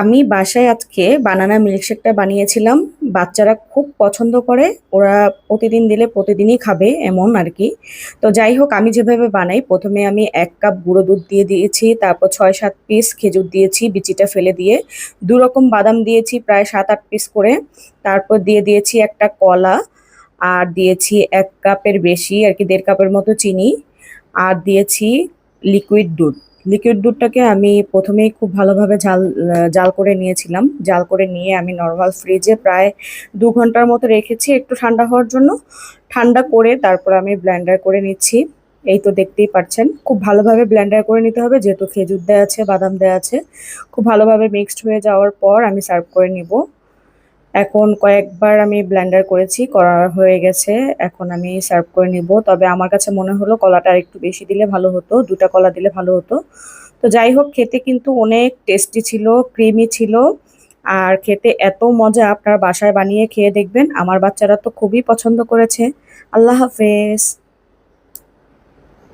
আমি বাসায় আজকে বানানা মিল্কশেকটা বানিয়েছিলাম। বাচ্চারা খুব পছন্দ করে। ওরা প্রতিদিন দিলে প্রতিদিনই খাবে এমন আর কি। তো যাই হোক, আমি যেভাবে বানাই, প্রথমে আমি এক কাপ গুঁড়ো দুধ দিয়ে দিয়েছি, তারপর ছয় সাত পিস খেজুর দিয়েছি বিচিটা ফেলে দিয়ে। দু রকম বাদাম দিয়েছি প্রায় সাত আট পিস করে। তারপর দিয়ে দিয়েছি একটা কলা আর দিয়েছি এক কাপের বেশি আর কি, দেড় কাপের মতো চিনি। আর দিয়েছি লিকুইড দুধ। লিকুইড দুধটাকে আমি প্রথমেই খুব ভালোভাবে আহ, জাল করে নিয়েছিলাম। জাল করে নিয়ে আমি নর্মাল ফ্রিজে প্রায় দু ঘণ্টার মতো রেখেছি একটু ঠান্ডা হওয়ার জন্য। ঠান্ডা করে তারপর আমি ব্লেন্ডার করে নিচ্ছি। এই তো দেখতেই পাচ্ছেন খুব ভালোভাবে ব্লেন্ডার করে নিতে হবে যেহেতু খেজুর দেওয়া আছে বাদাম দেওয়া আছে। খুব ভালোভাবে মিক্সড হয়ে যাওয়ার পর আমি সার্ভ করে নিব। এখন কয়েকবার আমি ব্লেন্ডার করেছি, করা হয়ে গেছে, এখন আমি সার্ভ করে নিব। তবে আমার কাছে মনে হলো কলাটা একটু বেশি দিলে ভালো হতো, দুটা কলা দিলে ভালো হতো। তো যাই হোক, খেতে কিন্তু অনেক টেস্টি ছিল ক্রিমি ছিল, আর খেতে এত মজা আপনার বাসায় বানিয়ে খেয়ে দেখবেন। আমার বাচ্চারা তো খুবই পছন্দ করেছে। আল্লাহ হাফেজ।